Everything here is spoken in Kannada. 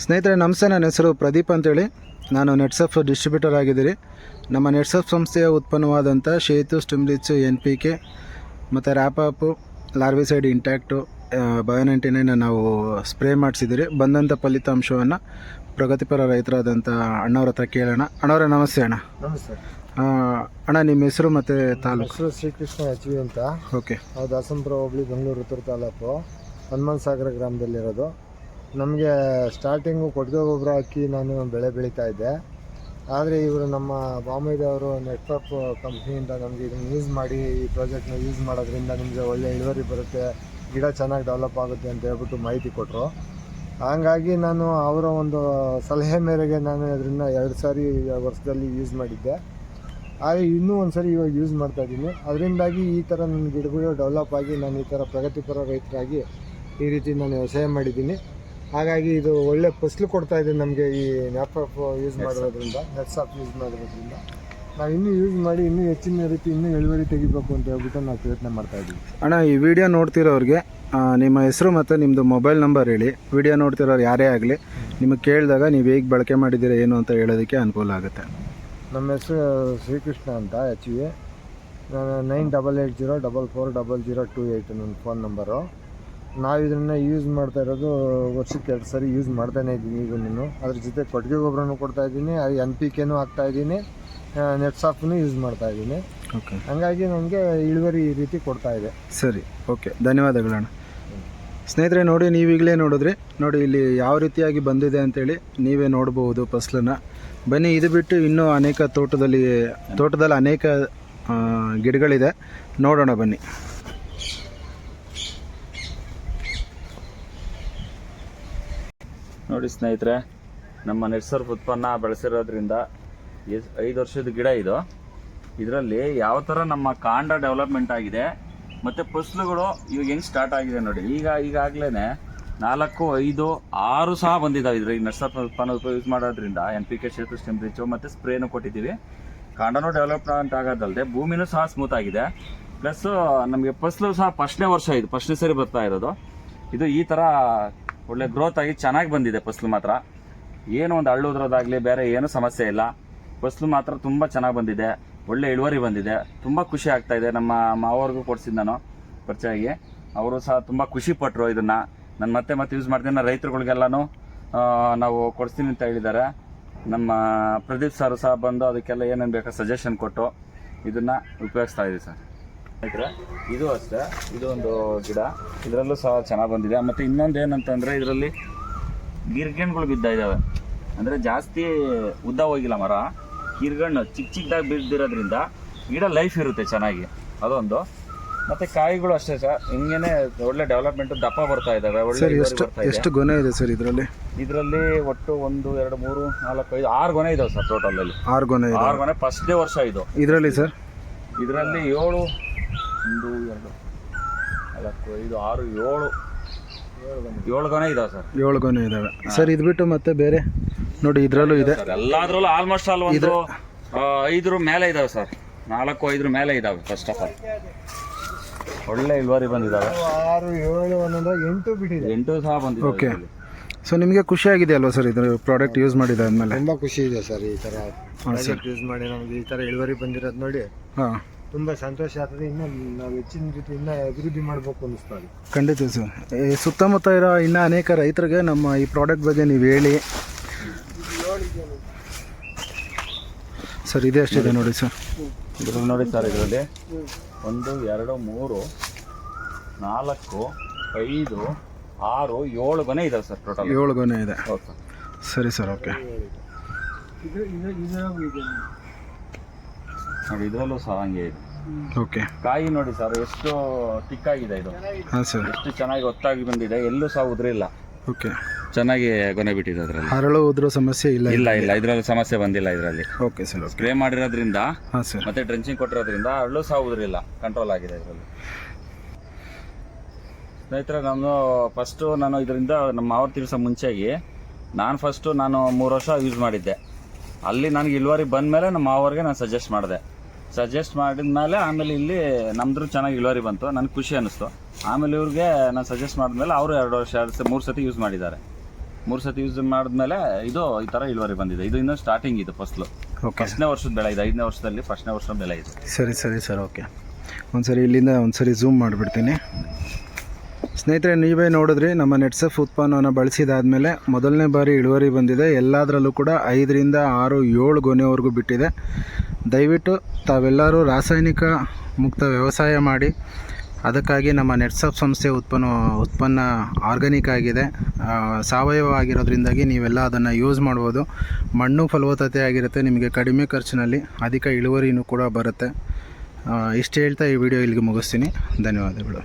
ಸ್ನೇಹಿತರೆ ನಮಸ್ತೆ ನನ್ನ ಹೆಸರು ಪ್ರದೀಪ್ ಅಂತೇಳಿ. ನಾನು ನೆಟ್ಸಫ್ ಡಿಸ್ಟ್ರಿಬ್ಯೂಟರ್ ಆಗಿದ್ದೀರಿ ನಮ್ಮ ನೆಟ್ಸಫ್ ಸಂಸ್ಥೆಯ ಉತ್ಪನ್ನವಾದಂಥ ಶೇತು ಸ್ಟಿಮ್ಲಿಚ್ ಎನ್ ಪಿ ಕೆ ಮತ್ತು ರ್ಯಾಪಪ್ಪು larvicide intact bio ninety nine ನಾವು ಸ್ಪ್ರೇ ಮಾಡಿಸಿದ್ದೀರಿ. ಬಂದಂಥ ಫಲಿತಾಂಶವನ್ನು ಪ್ರಗತಿಪರ ರೈತರಾದಂಥ ಅಣ್ಣವ್ರ ಹತ್ರ ಕೇಳೋಣ. ಅಣ್ಣವ್ರೆ ನಮಸ್ತೆ ಅಣ್ಣ. ನಮಸ್ತೆ. ಅಣ್ಣ ನಿಮ್ಮ ಹೆಸರು ಮತ್ತು ತಾಲೂಕು? ಹೆಸರು ಶ್ರೀಕೃಷ್ಣ ಎಚ್ ವಿ ಅಂತ. ಓಕೆ. ದಾಸಂಪುರ ಹೋಬಳಿ ಬೆಂಗಳೂರು ಉತ್ತರ ತಾಲೂಕು. ಹನುಮಾನ್ ಸಾಗರ ಗ್ರಾಮದಲ್ಲಿರೋದು. ನಮಗೆ ಸ್ಟಾರ್ಟಿಂಗು ಕೊಟ್ಟಿಗೆ ಗೊಬ್ಬರ ಹಾಕಿ ನಾನು ಬೆಳೆ ಬೆಳೀತಾ ಇದ್ದೆ. ಆದರೆ ಇವರು ನಮ್ಮ ಬಾಂಬೆದವರು ನೆಟ್ವರ್ಕ್ ಕಂಪ್ನಿಯಿಂದ ನಮಗೆ ಇದನ್ನು ಯೂಸ್ ಮಾಡಿ, ಈ ಪ್ರಾಜೆಕ್ಟ್ನ ಯೂಸ್ ಮಾಡೋದ್ರಿಂದ ನಿಮಗೆ ಒಳ್ಳೆ ಇಳುವರಿ ಬರುತ್ತೆ, ಗಿಡ ಚೆನ್ನಾಗಿ ಡೆವಲಪ್ ಆಗುತ್ತೆ ಅಂತ ಹೇಳ್ಬಿಟ್ಟು ಮಾಹಿತಿ ಕೊಟ್ಟರು ಹಾಗಾಗಿ ನಾನು ಅವರ ಒಂದು ಸಲಹೆ ಮೇರೆಗೆ ನಾನು ಅದರಿಂದ ಎರಡು ಸಾರಿ ವರ್ಷದಲ್ಲಿ ಯೂಸ್ ಮಾಡಿದ್ದೆ. ಹಾಗೆ ಇನ್ನೂ ಒಂದು ಸರಿ ಇವಾಗ ಯೂಸ್ ಮಾಡ್ತಾ ಇದ್ದೀನಿ. ಅದರಿಂದಾಗಿ ಈ ಥರ ನನ್ನ ಗಿಡಗಳು ಡೆವಲಪ್ ಆಗಿ, ನಾನು ಈ ಥರ ಪ್ರಗತಿಪರ ರೈತರಾಗಿ ಈ ರೀತಿ ನಾನು ವ್ಯವಸಾಯ ಮಾಡಿದ್ದೀನಿ. ಹಾಗಾಗಿ ಇದು ಒಳ್ಳೆ ಫಸಲು ಕೊಡ್ತಾ ಇದೆ ನಮಗೆ ಈ ನ್ಯಾಪ್ಟಾಪ್ ಯೂಸ್ ಮಾಡೋದ್ರಿಂದ ನೆಟ್ಸಾಪ್ ಯೂಸ್ ಮಾಡೋದ್ರಿಂದ. ನಾವು ಇನ್ನೂ ಯೂಸ್ ಮಾಡಿ ಇನ್ನೂ ಹೆಚ್ಚಿನ ರೀತಿ ಇನ್ನೂ ಇಳುವರಿ ತೆಗಿಬೇಕು ಅಂತ ಹೇಳ್ಬಿಟ್ಟು ನಾವು ಪ್ರಯತ್ನ ಮಾಡ್ತಾ ಇದ್ದೀವಿ ಅಣ್ಣ ಈ ವಿಡಿಯೋ ನೋಡ್ತಿರೋರಿಗೆ ನಿಮ್ಮ ಹೆಸರು ಮತ್ತು ನಿಮ್ಮದು ಮೊಬೈಲ್ ನಂಬರ್ ಹೇಳಿ. ವಿಡಿಯೋ ನೋಡ್ತಿರೋರು ಯಾರೇ ಆಗಲಿ ನಿಮಗೆ ಕೇಳಿದಾಗ ನೀವು ಹೇಗೆ ಬಳಕೆ ಮಾಡಿದ್ದೀರಾ ಏನು ಅಂತ ಹೇಳೋದಕ್ಕೆ ಅನುಕೂಲ ಆಗುತ್ತೆ. ನಮ್ಮ ಹೆಸರು ಶ್ರೀಕೃಷ್ಣ ಅಂತ H V nine double eight zero double four double zero two eight ನನ್ನ ಫೋನ್ ನಂಬರು. ನಾವು ಇದನ್ನು ಯೂಸ್ ಮಾಡ್ತಾ ಇರೋದು ವರ್ಷಕ್ಕೆ ಎರಡು ಸರಿ ಯೂಸ್ ಮಾಡ್ತಾನೆ ಇದ್ದೀನಿ ಈಗ ನಾನು ಅದ್ರ ಜೊತೆ ಕೊಟ್ಟಿಗೆ ಗೊಬ್ಬರನೂ ಕೊಡ್ತಾ ಇದ್ದೀನಿ ಎನ್ ಪಿ ಕೆನೂ ಹಾಕ್ತಾ ಇದ್ದೀನಿ ನೆಟ್ಸಾಫ್ನು ಯೂಸ್ ಮಾಡ್ತಾ ಇದ್ದೀನಿ. ಓಕೆ. ಹಂಗಾಗಿ ನನಗೆ ಇಳುವರಿ ಈ ರೀತಿ ಕೊಡ್ತಾ ಇದೆ. ಸರಿ ಓಕೆ. ಧನ್ಯವಾದಗಳಣ್ಣ ಸ್ನೇಹಿತರೆ ನೋಡಿ ನೀವೀಗಲೇ ನೋಡಿದ್ರಿ. ನೋಡಿ ಇಲ್ಲಿ ಯಾವ ರೀತಿಯಾಗಿ ಬಂದಿದೆ ಅಂತೇಳಿ ನೀವೇ ನೋಡಬಹುದು ಫಸಲನ್ನ. ಬನ್ನಿ ಇದು ಬಿಟ್ಟು ಇನ್ನೂ ಅನೇಕ ತೋಟದಲ್ಲಿ ತೋಟದಲ್ಲಿ ಅನೇಕ ಗಿಡಗಳಿದೆ. ನೋಡೋಣ ಬನ್ನಿ. ನೋಡಿ ಸ್ನೇಹಿತರೆ, ನಮ್ಮ ನೆಟ್ಸರ್ಫ್ ಉತ್ಪನ್ನ ಬೆಳೆಸಿರೋದ್ರಿಂದ ಐದು ವರ್ಷದ ಗಿಡ ಇದು. ಇದರಲ್ಲಿ ಯಾವ ಥರ ನಮ್ಮ ಕಾಂಡ ಡೆವಲಪ್ಮೆಂಟ್ ಆಗಿದೆ, ಮತ್ತು ಫಸಲುಗಳು ಇವಾಗ ಹೆಂಗೆ ಸ್ಟಾರ್ಟ್ ಆಗಿದೆ ನೋಡಿ. ಈಗ ಈಗಾಗಲೇ ನಾಲ್ಕು, ಐದು, ಆರು ಸಹ ಬಂದಿದ್ದಾವೆ ಇದ್ರ ಈ ನರ್ಸರ್ಫ್ ಉತ್ಪನ್ನ ಯೂಸ್ ಮಾಡೋದ್ರಿಂದ. ಎನ್ ಪಿ ಕೆ ಶೇತು ಸ್ಟೆಂಪ್ರೇಚು ಮತ್ತು ಸ್ಪ್ರೇನು ಕೊಟ್ಟಿದ್ದೀವಿ. ಕಾಂಡನೂ ಡೆವಲಪ್ಮೆಂಟ್ ಆಗೋದಲ್ಲದೆ ಭೂಮಿನೂ ಸಹ ಸ್ಮೂತ್ ಆಗಿದೆ. ಪ್ಲಸ್ ನಮಗೆ ಫಸಲು ಸಹ ಫಸ್ಟ್ನೇ ವರ್ಷ ಇದು ಫಸ್ಟ್ನೇ ಸರಿ ಬರ್ತಾ ಇರೋದು. ಇದು ಈ ಥರ ಒಳ್ಳೆ ಗ್ರೋತ್ ಆಗಿ ಚೆನ್ನಾಗಿ ಬಂದಿದೆ ಫಸ್ಲು ಮಾತ್ರ. ಏನೋ ಒಂದು ಹಳ್ಳುದ್ರೋದಾಗಲಿ ಬೇರೆ ಏನೂ ಸಮಸ್ಯೆ ಇಲ್ಲ. ಫಸ್ಲು ಮಾತ್ರ ತುಂಬ ಚೆನ್ನಾಗಿ ಬಂದಿದೆ. ಒಳ್ಳೆ ಇಳುವರಿ ಬಂದಿದೆ. ತುಂಬ ಖುಷಿ ಆಗ್ತಾ ಇದೆ. ನಮ್ಮ ಮಾವವ್ರಿಗೂ ಕೊಡ್ಸಿದ್ದು ನಾನು ಪರಿಚಯ ಆಗಿ ಅವರು ಸಹ ತುಂಬ ಖುಷಿ ಪಟ್ಟರು ಇದನ್ನು. ನಾನು ಮತ್ತೆ ಮತ್ತೆ ಯೂಸ್ ಮಾಡ್ತೀನಿ. ನಾನು ರೈತರುಗಳಿಗೆಲ್ಲನೂ ನಾವು ಕೊಡ್ತೀನಿ ಅಂತ ಹೇಳಿದ್ದಾರೆ. ನಮ್ಮ ಪ್ರದೀಪ್ ಸರ್ ಸಹ ಬಂದು ಅದಕ್ಕೆಲ್ಲ ಏನೇನು ಬೇಕೋ ಸಜೆಷನ್ ಕೊಟ್ಟು ಇದನ್ನು ಉಪಯೋಗಿಸ್ತಾ ಇದ್ದೀವಿ ಸರ್. ಇದು ಅಷ್ಟೇ. ಇದು ಒಂದು ಗಿಡ. ಇದರಲ್ಲೂ ಸಹ ಚೆನ್ನಾಗಿ ಬಂದಿದೆ. ಮತ್ತು ಇನ್ನೊಂದು ಏನಂತಂದರೆ ಇದರಲ್ಲಿ ಗಿರ್ಗಣ್ಗಳು ಬಿದ್ದ ಇದ್ದಾವೆ ಅಂದರೆ ಜಾಸ್ತಿ ಉದ್ದ ಹೋಗಿಲ್ಲ ಮರ. ಗಿರ್ಗಣ್ಣು ಚಿಕ್ಕ ಚಿಕ್ಕದಾಗಿ ಬಿದ್ದಿರೋದ್ರಿಂದ ಗಿಡ ಲೈಫ್ ಇರುತ್ತೆ ಚೆನ್ನಾಗಿ. ಅದೊಂದು. ಮತ್ತು ಕಾಯಿಗಳು ಅಷ್ಟೇ ಸರ್. ಹಿಂಗೇನೆ ಒಳ್ಳೆ ಡೆವಲಪ್ಮೆಂಟ್ ದಪ್ಪ ಬರ್ತಾ ಇದ್ದಾವೆ ಒಳ್ಳೆ ಎಷ್ಟು ಎಷ್ಟು ಗೊನೆ ಇದೆ ಸರ್ ಇದರಲ್ಲಿ? ಇದರಲ್ಲಿ ಒಟ್ಟು ಒಂದು ಎರಡು ಮೂರು ನಾಲ್ಕು ಐದು ಆರು ಗೊನೆ ಇದಾವೆ ಸರ್ ಟೋಟಲಲ್ಲಿ ಆರು ಗೊನೆ ಇದೆ. ಆರು ಗೊನೆ ಫಸ್ಟ್ನೇ ವರ್ಷ ಇದು. ಇದರಲ್ಲಿ ಸರ್? ಇದರಲ್ಲಿ ಏಳು ಒಂದು ಎರಡು ನಾಲ್ಕು ಐದು ಆರು ಏಳು. ಏಳು ಗೊನೆ ಇದಾವೆ ಸರ್. ಏಳು ಗೊನೆ ಇದಾವೆ. ಸರ್ ಇದು ಬಿಟ್ಟು ಮತ್ತೆ ಬೇರೆ? ನೋಡಿ ಇದರಲ್ಲೂ ಇದೆ. ಸರ್ ಎಲ್ಲಾದ್ರಲ್ಲೂ ಆಲ್ಮೋಸ್ಟ್ ಆಲ್ ಒಂದು ಐದರ ಮೇಲೆ ಇದಾವೆ ಸರ್. ನಾಲ್ಕು ಐದರ ಮೇಲೆ ಇದಾವೆ ಫಸ್ಟ್ ಆಫ್ ಆಲ್ ಒಳ್ಳೆ ಇಳುವರಿ ಬಂದಿದ್ದಾವೆ ಆರು ಏಳು ಒಂದೊಂದು ಎಂಟು ಬಿಟ್ಟಿದೆ. ಎಂಟು ಸಹ ಬಂದಿದೆ ಓಕೆ. ಸೊ ನಿಮಗೆ ಖುಷಿ ಆಗಿದೆ ಅಲ್ವಾ ಸರ್ ಇದ್ರ ಪ್ರಾಡಕ್ಟ್ ಯೂಸ್ ಮಾಡಿದ ಆದ್ಮೇಲೆ ತುಂಬ ಖುಷಿ ಇದೆ ಸರ್ ಈ ಥರ ಪ್ರಾಡಕ್ಟ್ ಯೂಸ್ ಮಾಡಿ ನಮಗೆ ಈ ಥರ ಇಳುವರಿ ಬಂದಿರೋದು ನೋಡಿ. ಹಾಂ. ತುಂಬ ಸಂತೋಷ ಆಗ್ತದೆ. ಇನ್ನೂ ನಾವು ಹೆಚ್ಚಿನ ರೀತಿ ಇನ್ನೂ ಅಭಿವೃದ್ಧಿ ಮಾಡಬೇಕು ಅನ್ನಿಸ್ತಾ ಇದೆ. ಖಂಡಿತ ಸರ್. ಈ ಸುತ್ತಮುತ್ತ ಇರೋ ಇನ್ನು ಅನೇಕ ರೈತರಿಗೆ ನಮ್ಮ ಈ ಪ್ರಾಡಕ್ಟ್ ಬಗ್ಗೆ ನೀವು ಹೇಳಿ. ಸರ್ ಇದೆ ಅಷ್ಟಿದೆ ನೋಡಿ. ಸರ್. ಇದ್ರಲ್ಲಿ ನೋಡಿ ಸರ್ ಇದರಲ್ಲಿ. ಒಂದು ಎರಡು ಮೂರು ನಾಲ್ಕು ಐದು ಆರು ಏಳು ಗೊನೆ ಇದೆ ಸರ್ ಟೋಟಲ್ ಏಳು ಗೊನೆ ಇದೆ. ಹೌದು ಸರ್. ಸರಿ ಸರ್ ಓಕೆ. ನೋಡಿ ಇದರಲ್ಲೂ ಸಹ ಹಂಗೆ ಇದೆ. ಓಕೆ. ಕಾಯಿ ನೋಡಿ ಸರ್ ಎಷ್ಟು ತಿಕ್ಕಾಗಿದೆ ಇದು. ಹಾಂ ಸರ್. ಎಷ್ಟು ಚೆನ್ನಾಗಿ ಒತ್ತಾಗಿ ಬಂದಿದೆ ಎಲ್ಲೂ ಸಹ ಉದುರಿಲ್ಲ. ಓಕೆ. ಚೆನ್ನಾಗಿ ಗೊನೆ ಬಿಟ್ಟಿದೆ ಅದರಲ್ಲಿ. ಹರಳು ಉದ್ರ ಸಮಸ್ಯೆ ಇಲ್ಲ ಇಲ್ಲ ಇಲ್ಲ. ಇದರಲ್ಲಿ ಸಮಸ್ಯೆ ಬಂದಿಲ್ಲ ಇದರಲ್ಲಿ. ಓಕೆ ಸರ್ ಸ್ಪ್ರೇ ಮಾಡಿರೋದ್ರಿಂದ ಹಾಂ ಸರ್. ಮತ್ತೆ ಡ್ರೆಂಚಿಂಗ್ ಕೊಟ್ಟಿರೋದ್ರಿಂದ ಹರಳು ಸಹ ಉದುರಿಲ್ಲ ಕಂಟ್ರೋಲ್ ಆಗಿದೆ ಇದರಲ್ಲಿ. ಸ್ನೇಹಿತರೆ ನಾನು ಫಸ್ಟು ನಾನು ಇದರಿಂದ ನಮ್ಮ ಮಾವರ ತಿರ್ಸ ಮುಂಚೆಗೆ ನಾನು ಫಸ್ಟು ನಾನು ಮೂರು ವರ್ಷ ಯೂಸ್ ಮಾಡಿದ್ದೆ. ಅಲ್ಲಿ ನನಗೆ ಇಳುವರಿ ಬಂದ ಮೇಲೆ ನಮ್ಮ ಮಾವರಿಗೆ ನಾನು ಸಜೆಸ್ಟ್ ಮಾಡಿದೆ. ಸಜೆಸ್ಟ್ ಮಾಡಿದ ಮೇಲೆ ಆಮೇಲೆ ಇಲ್ಲಿ ನಮ್ದು ಚೆನ್ನಾಗಿ ಇಳುವರಿ ಬಂತು. ನನಗೆ ಖುಷಿ ಅನ್ನಿಸ್ತು. ಆಮೇಲೆ ಇವ್ರಿಗೆ ನಾನು ಸಜೆಸ್ಟ್ ಮಾಡಿದ್ಮೇಲೆ ಅವರು ಎರಡು ವರ್ಷ ಎರಡು ಸತಿ ಮೂರು ಸತಿ ಯೂಸ್ ಮಾಡಿದ್ದಾರೆ. ಮೂರು ಸತಿ ಯೂಸ್ ಮಾಡಿದ್ಮೇಲೆ ಇದು ಈ ಥರ ಇಳುವರಿ ಬಂದಿದೆ. ಇದು ಇನ್ನೂ ಸ್ಟಾರ್ಟಿಂಗ್ ಇದು ಫಸ್ಲು ಓಕೆ ಫಸ್ಟ್ನೇ ವರ್ಷದ ಬೆಳೆ ಇದೆ. ಐದನೇ ವರ್ಷದಲ್ಲಿ ಫಸ್ಟ್ನೇ ವರ್ಷದ ಬೆಳೆ ಇದೆ. ಸರಿ ಸರಿ ಸರ್ ಓಕೆ ಒಂದ್ಸರಿ ಇಲ್ಲಿಂದ ಒಂದ್ಸರಿ ಝೂಮ್ ಮಾಡಿಬಿಡ್ತೀನಿ. ಸ್ನೇಹಿತರೆ ನೀವೇ ನೋಡಿದ್ರಿ ನಮ್ಮ ನೆಟ್ಸಫ್ ಉತ್ಪನ್ನವನ್ನು ಬಳಸಿದಾದ್ಮೇಲೆ ಮೊದಲನೇ ಬಾರಿ ಇಳುವರಿ ಬಂದಿದೆ. ಎಲ್ಲದರಲ್ಲೂ ಕೂಡ ಐದರಿಂದ ಆರು ಏಳು ಗೊನೆವರೆಗೂ ಬಿಟ್ಟಿದೆ. ದಯವಿಟ್ಟು ತಾವೆಲ್ಲರೂ ರಾಸಾಯನಿಕ ಮುಕ್ತ ವ್ಯವಸಾಯ ಮಾಡಿ. ಅದಕ್ಕಾಗಿ ನಮ್ಮ ನೆಟ್ಸಪ್ ಸಂಸ್ಥೆ ಉತ್ಪನ್ನ ಉತ್ಪನ್ನ ಆರ್ಗ್ಯಾನಿಕ್ ಆಗಿದೆ. ಸಾವಯವ ಆಗಿರೋದ್ರಿಂದಾಗಿ ನೀವೆಲ್ಲ ಅದನ್ನು ಯೂಸ್ ಮಾಡ್ಬೋದು. ಮಣ್ಣು ಫಲವತ್ತತೆ ಆಗಿರುತ್ತೆ, ನಿಮಗೆ ಕಡಿಮೆ ಖರ್ಚಿನಲ್ಲಿ ಅಧಿಕ ಇಳುವರಿನೂ ಕೂಡ ಬರುತ್ತೆ. ಇಷ್ಟು ಹೇಳ್ತಾ ಈ ವಿಡಿಯೋ ಇಲ್ಲಿಗೆ ಮುಗಿಸ್ತೀನಿ. ಧನ್ಯವಾದಗಳು.